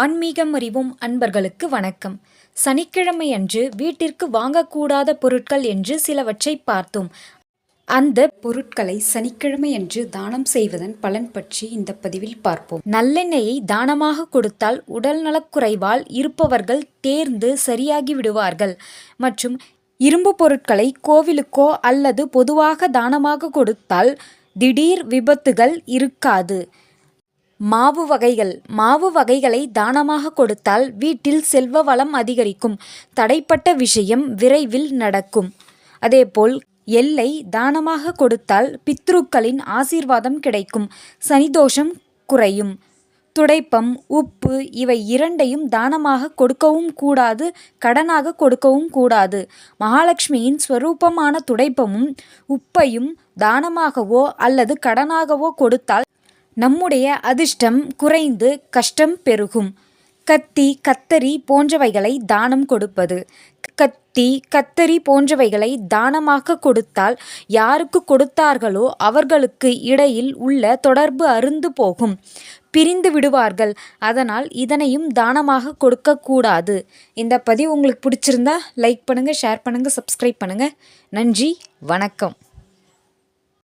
ஆன்மீகம் அறிவும் அன்பர்களுக்கு வணக்கம். சனிக்கிழமை அன்று வீட்டிற்கு வாங்கக்கூடாத பொருட்கள் என்று சிலவற்றை பார்த்தோம். அந்த பொருட்களை சனிக்கிழமை அன்று தானம் செய்வதன் பலன் பற்றி இந்த பதிவில் பார்ப்போம். நல்லெண்ணெயை தானமாக கொடுத்தால் உடல் நலக்குறைவால் இருப்பவர்கள் தேர்ந்து சரியாகி விடுவார்கள். மற்றும் இரும்பு பொருட்களை கோவிலுக்கோ அல்லது பொதுவாக தானமாக கொடுத்தால் திடீர் விபத்துகள் இருக்காது. மாவு வகைகள். மாவு வகைகளை தானமாக கொடுத்தால் வீட்டில் செல்வ வளம் அதிகரிக்கும். தடைப்பட்ட விஷயம் விரைவில் நடக்கும். அதேபோல் எல்லை தானமாக கொடுத்தால் பித்ருக்களின் ஆசீர்வாதம் கிடைக்கும். சனிதோஷம் குறையும். துடைப்பம் உப்பு இவை இரண்டையும் தானமாக கொடுக்கவும் கூடாது கடனாக கொடுக்கவும் கூடாது. மகாலட்சுமியின் ஸ்வரூபமான துடைப்பமும் உப்பையும் தானமாகவோ அல்லது கடனாகவோ கொடுத்தால் நம்முடைய அதிர்ஷ்டம் குறைந்து கஷ்டம் பெருகும். கத்தி கத்தரி போன்றவைகளை தானம் கொடுப்பது. கத்தி கத்தரி போன்றவைகளை தானமாக கொடுத்தால் யாருக்கு கொடுத்தார்களோ அவர்களுக்கு இடையில் உள்ள தொடர்பு அருந்து போகும். பிரிந்து விடுவார்கள் அதனால் இதனையும் தானமாக கொடுக்கக்கூடாது. இந்த பதிவு உங்களுக்கு பிடிச்சிருந்தா லைக் பண்ணுங்கள் ஷேர் பண்ணுங்கள் சப்ஸ்கிரைப் பண்ணுங்கள் நன்றி வணக்கம்.